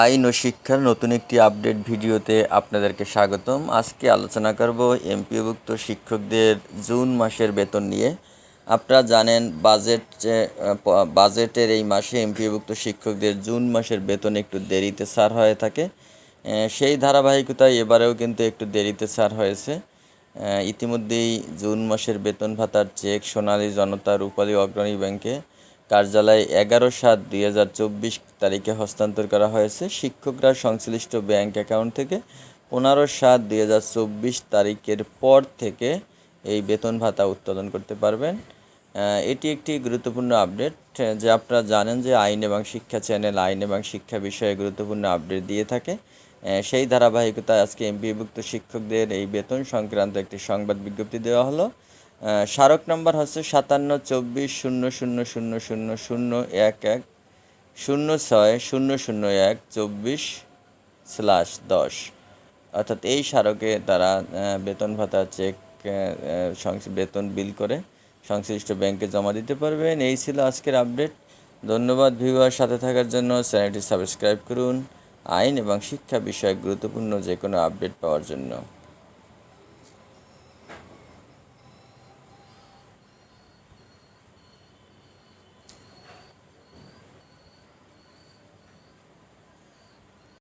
আইন ও শিক্ষার নতুন একটি আপডেট ভিডিওতে আপনাদেরকে স্বাগতম। আজকে আলোচনা করব এমপিওভুক্ত শিক্ষকদের জুন মাসের বেতন নিয়ে। আপনারা জানেন বাজেট বাজেটের এই মাসে এমপিওভুক্ত শিক্ষকদের জুন মাসের বেতন একটু দেরিতে ছাড় হয়ে থাকে। সেই ধারাবাহিকতায় এবারেও কিন্তু একটু দেরিতে ছাড় হয়েছে। ইতিমধ্যেই জুন মাসের বেতন ভাতার চেক সোনালী জনতা রূপালী অগ্রণী ব্যাংকে কার্যালয়ে এগারো সাত দুই হাজার চব্বিশ তারিখে হস্তান্তর করা হয়েছে। শিক্ষকরা সংশ্লিষ্ট ব্যাংক অ্যাকাউন্ট থেকে পনেরো সাত দুই হাজার চব্বিশ তারিখের পর থেকে এই বেতন ভাতা উত্তোলন করতে পারবেন। এটি একটি গুরুত্বপূর্ণ আপডেট, যে আপনারা জানেন যে আইন এবং শিক্ষা চ্যানেল আইন এবং শিক্ষা বিষয়ে গুরুত্বপূর্ণ আপডেট দিয়ে থাকে। সেই ধারাবাহিকতায় আজকে এমপিভুক্ত শিক্ষকদের এই বেতন সংক্রান্ত একটি সংবাদ বিজ্ঞপ্তি দেওয়া হলো। স্মারক নম্বর হচ্ছে সাতান্ন চব্বিশ শূন্য শূন্য শূন্য শূন্য শূন্য এক এক শূন্য ছয় শূন্য শূন্য এক চব্বিশ স্ল্যাশ দশ। অর্থাৎ এই স্মারকে তারা বেতন ভাতা, চেক বেতন বিল করে সংশ্লিষ্ট ব্যাংকে জমা দিতে পারবেন। এই ছিল আজকের আপডেট। ধন্যবাদ ভিউয়ার সাথে থাকার জন্য। চ্যানেলটি সাবস্ক্রাইব করুন। আইন এবং শিক্ষা বিষয়ক গুরুত্বপূর্ণ যে কোনো আপডেট পাওয়ার জন্য।